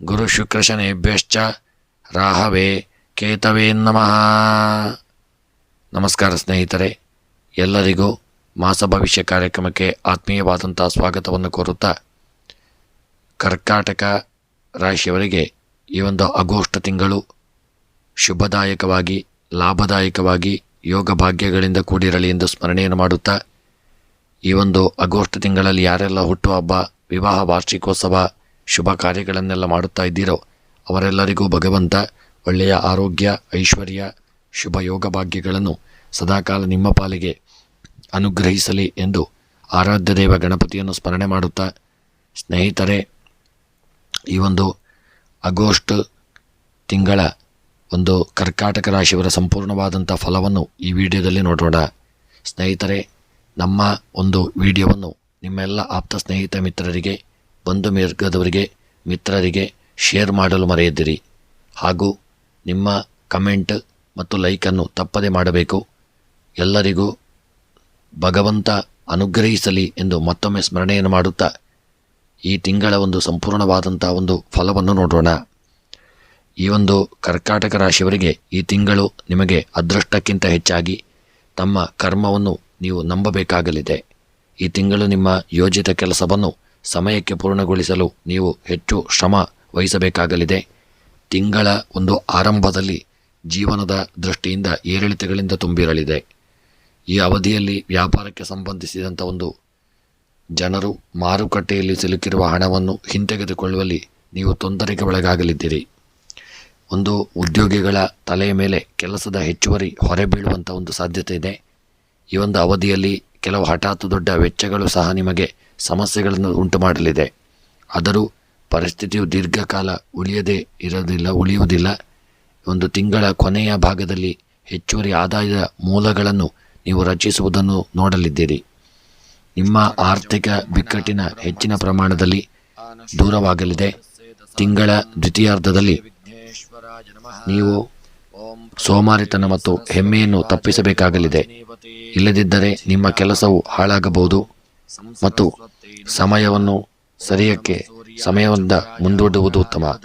ಗುರುಶುಕ್ರಶನೇಭ್ಯಶ್ಚ ರಾಹವೇ ಕೇತವೇ ನಮಃ ನಮಸ್ಕಾರ ಸ್ನೇಹಿತರೆ ಎಲ್ಲರಿಗೂ ಮಾಸ ಭವಿಷ್ಯ ಕಾರ್ಯಕ್ರಮಕ್ಕೆ ಆತ್ಮೀಯವಾದಂಥ ಸ್ವಾಗತವನ್ನು ಕೋರುತ್ತಾ ಕರ್ಕಾಟಕ ರಾಶಿಯವರಿಗೆ ಈ ಒಂದು ಆಗಸ್ಟ್ ತಿಂಗಳು ಶುಭದಾಯಕವಾಗಿ, ಲಾಭದಾಯಕವಾಗಿ, ಯೋಗ ಭಾಗ್ಯಗಳಿಂದ ಕೂಡಿರಲಿ ಎಂದು ಸ್ಮರಣೆಯನ್ನು ಮಾಡುತ್ತಾ ಈ ಒಂದು ಆಗಸ್ಟ್ ತಿಂಗಳಲ್ಲಿ ಯಾರೆಲ್ಲ ಹುಟ್ಟುಹಬ್ಬ, ವಿವಾಹ, ವಾರ್ಷಿಕೋತ್ಸವ ಶುಭ ಕಾರ್ಯಗಳನ್ನೆಲ್ಲ ಮಾಡುತ್ತಾ ಇದ್ದೀರೋ, ಅವರೆಲ್ಲರಿಗೂ ಭಗವಂತ, ಒಳ್ಳೆಯ ಆರೋಗ್ಯ, ಐಶ್ವರ್ಯ, ಶುಭ ಯೋಗ ಭಾಗ್ಯಗಳನ್ನು ಸದಾಕಾಲ ನಿಮ್ಮ ಪಾಲಿಗೆ ಅನುಗ್ರಹಿಸಲಿ ಎಂದು ಆರಾಧ್ಯ ದೇವ ಗಣಪತಿಯನ್ನು ಸ್ಮರಣೆ ಮಾಡುತ್ತಾ, ಸ್ನೇಹಿತರೆ, ಈ ಒಂದು ಆಗಸ್ಟ್ ತಿಂಗಳ ಒಂದು ಕರ್ಕಾಟಕ ರಾಶಿಯವರ ಸಂಪೂರ್ಣವಾದಂಥ ಫಲವನ್ನು ಈ ವಿಡಿಯೋದಲ್ಲಿ ನೋಡೋಣ. ಸ್ನೇಹಿತರೆ, ನಮ್ಮ ಒಂದು ವಿಡಿಯೋವನ್ನು ನಿಮ್ಮೆಲ್ಲ ಆಪ್ತ ಸ್ನೇಹಿತ ಮಿತ್ರರಿಗೆ ಬಂಧು ಮಿರ್ಗದವರಿಗೆ ಮಿತ್ರರಿಗೆ ಶೇರ್ ಮಾಡಲು ಮರೆಯದಿರಿ. ಹಾಗೂ ನಿಮ್ಮ ಕಮೆಂಟ್ ಮತ್ತು ಲೈಕನ್ನು ತಪ್ಪದೆ ಮಾಡಬೇಕು. ಎಲ್ಲರಿಗೂ ಭಗವಂತ ಅನುಗ್ರಹಿಸಲಿ ಎಂದು ಮತ್ತೊಮ್ಮೆ ಸ್ಮರಣೆಯನ್ನು ಮಾಡುತ್ತಾ ಈ ತಿಂಗಳ ಒಂದು ಸಂಪೂರ್ಣವಾದಂಥ ಒಂದು ಫಲವನ್ನು ನೋಡೋಣ. ಈ ಒಂದು ಕರ್ಕಾಟಕ ರಾಶಿಯವರಿಗೆ ಈ ತಿಂಗಳು ನಿಮಗೆ ಅದೃಷ್ಟಕ್ಕಿಂತ ಹೆಚ್ಚಾಗಿ ತಮ್ಮ ಕರ್ಮವನ್ನು ನೀವು ನಂಬಬೇಕಾಗಲಿದೆ. ಈ ತಿಂಗಳು ನಿಮ್ಮ ಯೋಜಿತ ಕೆಲಸವನ್ನು ಸಮಯಕ್ಕೆ ಪೂರ್ಣಗೊಳಿಸಲು ನೀವು ಹೆಚ್ಚು ಶ್ರಮ ವಹಿಸಬೇಕಾಗಲಿದೆ. ತಿಂಗಳ ಒಂದು ಆರಂಭದಲ್ಲಿ ಜೀವನದ ದೃಷ್ಟಿಯಿಂದ ಏರಿಳಿತಗಳಿಂದ ತುಂಬಿರಲಿದೆ. ಈ ಅವಧಿಯಲ್ಲಿ ವ್ಯಾಪಾರಕ್ಕೆ ಸಂಬಂಧಿಸಿದಂಥ ಒಂದು ಜನರು ಮಾರುಕಟ್ಟೆಯಲ್ಲಿ ಸಿಲುಕಿರುವ ಹಣವನ್ನು ಹಿಂತೆಗೆದುಕೊಳ್ಳುವಲ್ಲಿ ನೀವು ತೊಂದರೆಗೆ ಒಳಗಾಗಲಿದ್ದೀರಿ. ಒಂದು ಉದ್ಯೋಗಿಗಳ ತಲೆಯ ಮೇಲೆ ಕೆಲಸದ ಹೆಚ್ಚುವರಿ ಹೊರೆ ಬೀಳುವಂಥ ಒಂದು ಸಾಧ್ಯತೆ ಇದೆ. ಈ ಒಂದು ಅವಧಿಯಲ್ಲಿ ಕೆಲವು ಹಠಾತ್ ದೊಡ್ಡ ವೆಚ್ಚಗಳು ಸಹ ನಿಮಗೆ ಸಮಸ್ಯೆಗಳನ್ನು ಉಂಟು ಮಾಡಲಿದೆ ಆದರೂ ಪರಿಸ್ಥಿತಿಯು ದೀರ್ಘಕಾಲ ಉಳಿಯದೇ ಇರೋದಿಲ್ಲ, ಉಳಿಯುವುದಿಲ್ಲ. ಒಂದು ತಿಂಗಳ ಕೊನೆಯ ಭಾಗದಲ್ಲಿ ಹೆಚ್ಚುವರಿ ಆದಾಯದ ಮೂಲಗಳನ್ನು ನೀವು ರಚಿಸುವುದನ್ನು ನೋಡಲಿದ್ದೀರಿ. ನಿಮ್ಮ ಆರ್ಥಿಕ ಬಿಕ್ಕಟ್ಟಿನ ಹೆಚ್ಚಿನ ಪ್ರಮಾಣದಲ್ಲಿ ದೂರವಾಗಲಿದೆ. ತಿಂಗಳ ದ್ವಿತೀಯಾರ್ಧದಲ್ಲಿ ನೀವು ಸೋಮಾರಿತನ ಮತ್ತು ಹೆಮ್ಮೆಯನ್ನು ತಪ್ಪಿಸಬೇಕಾಗಲಿದೆ. ಇಲ್ಲದಿದ್ದರೆ ನಿಮ್ಮ ಕೆಲಸವು ಹಾಳಾಗಬಹುದು. ಮತ್ತು ಸಮಯವನ್ನು ಸರಿಯಕ್ಕೆ ಸಮಯವನ್ನ ಮುಂದೂಡುವುದು ಉತ್ತಮ.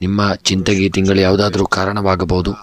ನಿಮ್ಮ ಚಿಂತೆಗೆ ಈ ತಿಂಗಳು ಯಾವುದಾದರೂ ಕಾರಣವಾಗಬಹುದು.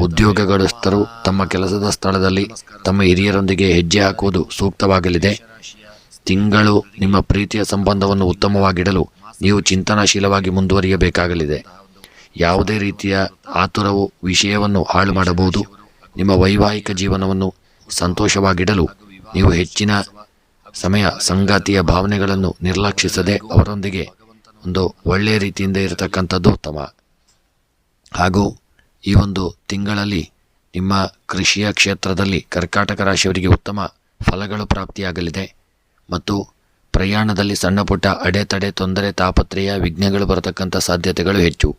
ಉದ್ಯೋಗಗಳಸ್ಥರು ತಮ್ಮ ಕೆಲಸದ ಸ್ಥಳದಲ್ಲಿ ತಮ್ಮ ಹಿರಿಯರೊಂದಿಗೆ ಹೆಜ್ಜೆ ಹಾಕುವುದು ಸೂಕ್ತವಾಗಲಿದೆ. ತಿಂಗಳು ನಿಮ್ಮ ಪ್ರೀತಿಯ ಸಂಬಂಧವನ್ನು ಉತ್ತಮವಾಗಿಡಲು ನೀವು ಚಿಂತನಾಶೀಲವಾಗಿ ಮುಂದುವರಿಯಬೇಕಾಗಲಿದೆ. ಯಾವುದೇ ರೀತಿಯ ಆತುರವು ವಿಷಯವನ್ನು ಹಾಳು ಮಾಡಬಹುದು. ನಿಮ್ಮ ವೈವಾಹಿಕ ಜೀವನವನ್ನು ಸಂತೋಷವಾಗಿಡಲು ನೀವು ಹೆಚ್ಚಿನ ಸಮಯ ಸಂಗಾತಿಯ ಭಾವನೆಗಳನ್ನು ನಿರ್ಲಕ್ಷಿಸದೆ ಅವರೊಂದಿಗೆ ಒಂದು ಒಳ್ಳೆಯ ರೀತಿಯಿಂದ ಇರತಕ್ಕಂಥದ್ದು ಉತ್ತಮ. ಹಾಗೂ ಈ ಒಂದು ತಿಂಗಳಲ್ಲಿ ನಿಮ್ಮ ಕೃಷಿಯ ಕ್ಷೇತ್ರದಲ್ಲಿ ಕರ್ಕಾಟಕ ರಾಶಿಯವರಿಗೆ ಉತ್ತಮ ಫಲಗಳು ಪ್ರಾಪ್ತಿಯಾಗಲಿದೆ. ಮತ್ತು ಪ್ರಯಾಣದಲ್ಲಿ ಸಣ್ಣ ಪುಟ್ಟ ಅಡೆತಡೆ, ತೊಂದರೆ, ತಾಪತ್ರೆಯ, ವಿಘ್ನಗಳು ಬರತಕ್ಕಂಥ ಸಾಧ್ಯತೆಗಳು ಹೆಚ್ಚು.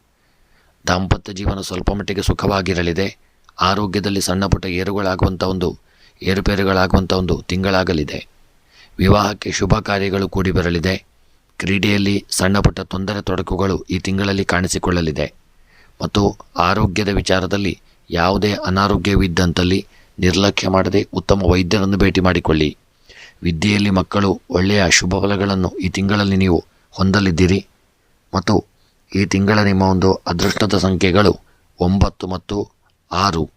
ದಾಂಪತ್ಯ ಜೀವನ ಸ್ವಲ್ಪ ಮಟ್ಟಿಗೆ ಸುಖವಾಗಿರಲಿದೆ. ಆರೋಗ್ಯದಲ್ಲಿ ಸಣ್ಣ ಪುಟ್ಟ ಏರುಗಳಾಗುವಂಥ ಒಂದು, ಏರುಪೇರುಗಳಾಗುವಂಥ ಒಂದು ತಿಂಗಳಾಗಲಿದೆ. ವಿವಾಹಕ್ಕೆ ಶುಭ ಕಾರ್ಯಗಳು ಕೂಡಿ ಬರಲಿದೆ. ಕ್ರೀಡೆಯಲ್ಲಿ ಸಣ್ಣಪುಟ್ಟ ತೊಂದರೆ ತೊಡಕುಗಳು ಈ ತಿಂಗಳಲ್ಲಿ ಕಾಣಿಸಿಕೊಳ್ಳಲಿದೆ. ಮತ್ತು ಆರೋಗ್ಯದ ವಿಚಾರದಲ್ಲಿ ಯಾವುದೇ ಅನಾರೋಗ್ಯವಿದ್ದಂತಲ್ಲಿ ನಿರ್ಲಕ್ಷ್ಯ ಮಾಡದೆ ಉತ್ತಮ ವೈದ್ಯರನ್ನು ಭೇಟಿ ಮಾಡಿಕೊಳ್ಳಿ. ವಿದ್ಯೆಯಲ್ಲಿ ಮಕ್ಕಳು ಒಳ್ಳೆಯ ಶುಭ ಫಲಗಳನ್ನು ಈ ತಿಂಗಳಲ್ಲಿ ನೀವು ಹೊಂದಲಿದ್ದೀರಿ. ಮತ್ತು ಈ ತಿಂಗಳ ನಿಮ್ಮ ಒಂದು ಅದೃಷ್ಟದ ಸಂಖ್ಯೆಗಳು ಒಂಬತ್ತು ಮತ್ತು ಆರು.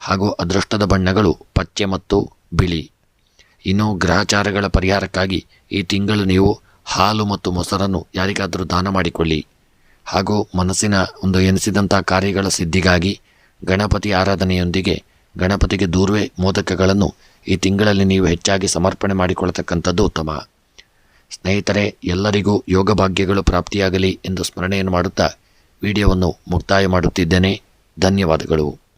ಹಾಗೂ ಅದೃಷ್ಟದ ಬಣ್ಣಗಳು ಪಚ್ಚೆ ಮತ್ತು ಬಿಳಿ. ಇನ್ನು ಗ್ರಹಚಾರಗಳ ಪರಿಹಾರಕ್ಕಾಗಿ ಈ ತಿಂಗಳು ನೀವು ಹಾಲು ಮತ್ತು ಮೊಸರನ್ನು ಯಾರಿಗಾದರೂ ದಾನ ಮಾಡಿಕೊಳ್ಳಿ. ಹಾಗೂ ಮನಸ್ಸಿನ ಒಂದು ಎನಿಸಿದಂಥ ಕಾರ್ಯಗಳ ಸಿದ್ಧಿಗಾಗಿ ಗಣಪತಿ ಆರಾಧನೆಯೊಂದಿಗೆ ಗಣಪತಿಗೆ ದೂರ್ವೆ ಮೋದಕಗಳನ್ನು ಈ ತಿಂಗಳಲ್ಲಿ ನೀವು ಹೆಚ್ಚಾಗಿ ಸಮರ್ಪಣೆ ಮಾಡಿಕೊಳ್ಳತಕ್ಕಂಥದ್ದು ಉತ್ತಮ. ಸ್ನೇಹಿತರೆ, ಎಲ್ಲರಿಗೂ ಯೋಗ ಭಾಗ್ಯಗಳು ಪ್ರಾಪ್ತಿಯಾಗಲಿ ಎಂದು ಸ್ಮರಣೆಯನ್ನು ಮಾಡುತ್ತಾ ವಿಡಿಯೋವನ್ನು ಮುಕ್ತಾಯ ಮಾಡುತ್ತಿದ್ದೇನೆ. ಧನ್ಯವಾದಗಳು.